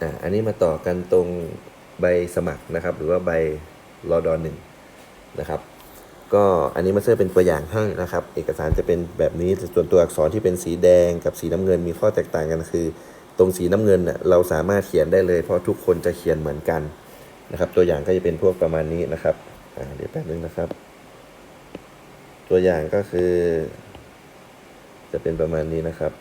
อ่าอันนี้มาต่อกันตรงใบสมัครนะครับ หรือว่าใบรอดอหนึ่งนะครับ ก็อันนี้มาเซอร์เป็นตัวอย่างให้นะครับ เอกสารจะเป็นแบบนี้ส่วนตัวอักษรที่เป็นสีแดงกับสีน้ำเงินมีข้อแตกต่างกันคือ ตรงสีน้ำเงินน่ะเราสามารถเขียนได้เลย เพราะทุกคนจะเขียนเหมือนกันนะครับ ตัวอย่างก็จะเป็นพวกประมาณนี้นะครับอ่าเดี๋ยวแป๊บนึงนะครับ ตัวอย่างก็คือ จะเป็นประมาณนี้นะครับ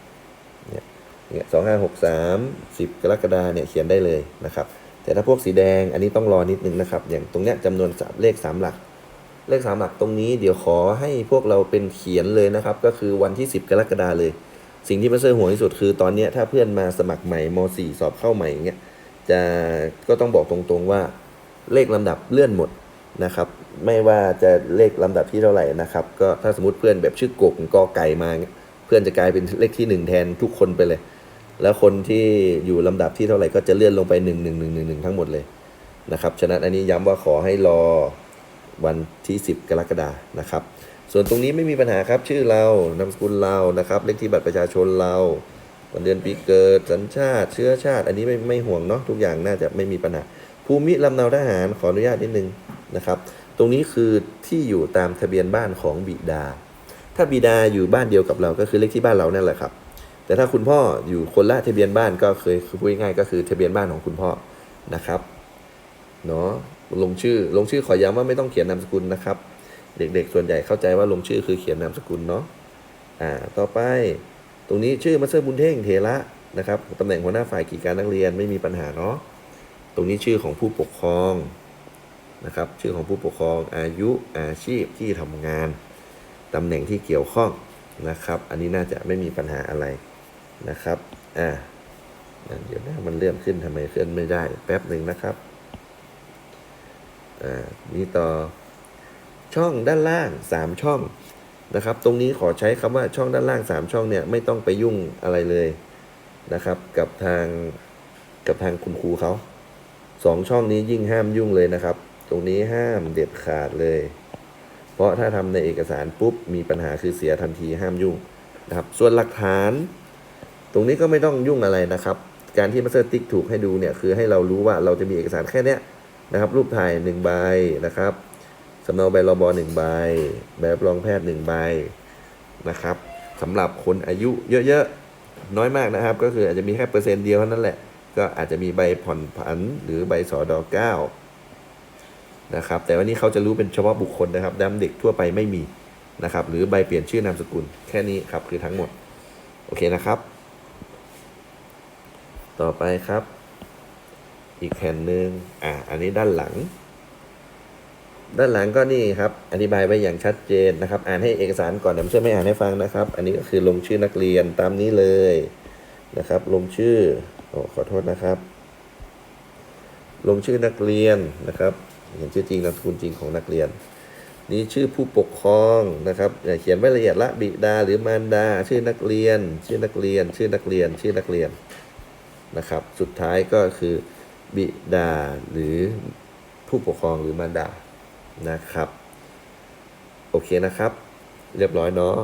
เนี่ยสองห้าหกสามสิบกรกฎาเนี่ยเขียนได้เลยนะครับ แต่ถ้าพวกสีแดงอันนี้ต้องรอนิดนึงนะครับ อย่างตรงเนี้ยจำนวนสามเลขสามหลัก เลขสามหลักตรงนี้เดี๋ยวขอให้พวกเราเป็นเขียนเลยนะครับ ก็คือวันที่10กรกฎาเลย สิ่งที่มาเซอร์ห่วงที่สุดคือตอนเนี้ยถ้าเพื่อนมาสมัครใหม่ม .4 สอบเข้าใหม่อย่างเงี้ยจะก็ต้องบอกตรงๆว่าเลขลำดับเลื่อนหมดนะครับ ไม่ว่าจะเลขลำดับที่เท่าไหร่นะครับ ก็ถ้าสมมติเพื่อนแบบชื่อกกกอไก่มาเงี้ยเพื่อนจะกลายเป็นเลขที่หนึ่งแทนทุกคนไปเลย แล้วคนที่อยู่ลำดับที่เท่าไหร่ก็จะเลื่อนลงไปหนึ่งหนึ่งหนึ่งหนึ่งหนึ่งทั้งหมดเลยนะครับฉะนั้นอันนี้ย้ำว่าขอให้รอวันที่ 10 กรกฎานะครับ ส่วนตรงนี้ไม่มีปัญหาครับชื่อเรานามสกุลเรานะครับ เลขที่บัตรประชาชนเราวันเดือนปีเกิดสัญชาติ เชื้อชาติ อันนี้ไม่ไม่ห่วงเนาะทุกอย่างน่าจะไม่มีปัญหาภูมิลำเนาทหารขออนุญาตนิดนึงนะครับ ตรงนี้คือที่อยู่ตามทะเบียนบ้านของบิดา ถ้าบิดาอยู่บ้านเดียวกับเราก็คือเลขที่บ้านเรานั่นแหละครับ แต่ถ้าคุณพ่ออยู่คนละทะเบียนบ้านก็เคยคือพูดง่ายก็คือทะเบียนบ้านของคุณพ่อนะครับเนาะลงชื่อลงชื่อขอย้ำว่าไม่ต้องเขียนนามสกุลนะครับ เด็กๆ ส่วนใหญ่เข้าใจว่าลงชื่อคือเขียนนามสกุลเนาะอ่าต่อไปตรงนี้ชื่อมาสเตอร์บุญเท่งเทระนะครับตำแหน่งหัวหน้าฝ่ายกิจการนักเรียนไม่มีปัญหาเนาะตรงนี้ชื่อของผู้ปกครองนะครับชื่อของผู้ปกครองอายุอาชีพที่ทำงานตำแหน่งที่เกี่ยวข้องนะครับ อันนี้น่าจะไม่มีปัญหาอะไร นะครับ อ่าเดี๋ยวนะมันเลื่อนขึ้นทำไมเคลื่อนไม่ได้ แป๊บหนึ่งนะครับ อ่า นี่ต่อ ช่องด้านล่าง3ช่องนะครับ ตรงนี้ขอใช้คำว่าช่องด้านล่าง3ช่องเนี่ยไม่ต้องไปยุ่งอะไรเลยนะครับ กับทางกับทางคุณครูเขาสองช่องนี้ยิ่งห้ามยุ่งเลยนะครับ ตรงนี้ห้ามเด็ดขาดเลย เพราะถ้าทำในเอกสารปุ๊บมีปัญหาคือเสียทันทีห้ามยุ่งนะครับ ส่วนหลักฐาน ตรงนี้ก็ไม่ต้องยุ่งอะไรนะครับ การที่มาสเตอร์ติ๊กถูกให้ดูเนี่ยคือให้เรารู้ว่าเราจะมีเอกสารแค่เนี้ยนะครับ รูปถ่ายหนึ่งใบนะครับสำเนาใบรบหนึ่งใบใบรับรองแพทย์หนึ่งใบนะครับสำหรับคนอายุเยอะๆ น้อยมากนะครับ ก็คืออาจจะมีแค่เปอร์เซ็นต์เดียวเท่านั้นแหละ ก็อาจจะมีใบผ่อนผันหรือใบสอดอเก้านะครับ แต่วันนี้เขาจะรู้เป็นเฉพาะบุคคลนะครับดำเด็กทั่วไปไม่มีนะครับ หรือใบเปลี่ยนชื่อนามสกุลแค่นี้ครับคือทั้งหมด โอเคนะครับ ต่อไปครับ อีกแผ่นหนึ่งอ่าอันนี้ด้านหลัง ด้านหลังก็นี่ครับ อธิบายไว้อย่างชัดเจนนะครับ อ่านให้เอกสารก่อนเดี๋ยวผมช่วยไม่อ่านให้ฟังนะครับ อันนี้ก็คือลงชื่อนักเรียนตามนี้เลยนะครับ ลงชื่อโอ้ขอโทษนะครับ ลงชื่อนักเรียนนะครับเขียนชื่อจริงนามสกุลจริงของนักเรียน นี่ชื่อผู้ปกครองนะครับอย่าเขียนไว้ละเอียดละบิดาหรือมารดา ชื่อนักเรียน ชื่อนักเรียน ชื่อนักเรียน ชื่อนักเรียน นะครับ สุดท้ายก็คือบิดาหรือผู้ปกครองหรือมารดานะครับ โอเคนะครับ เรียบร้อยเนาะ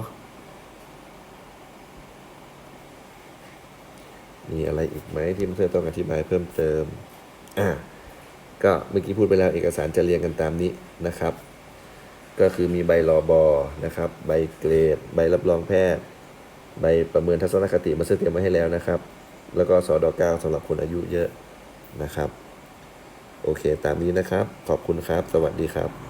มีอะไรอีกไหมที่เพื่อนต้องอธิบายเพิ่มเติม อ่า ก็เมื่อกี้พูดไปแล้วเอกสารจะเรียงกันตามนี้นะครับ ก็คือมีใบรอบอนะครับ ใบเกรด ใบรับรองแพทย์ ใบประเมินทัศนคติมาเสอเตรียมไว้ให้แล้วนะครับ แล้วก็สอดอก้าสำหรับคนอายุเยอะนะครับ โอเค ตามนี้นะครับ ขอบคุณครับ สวัสดีครับ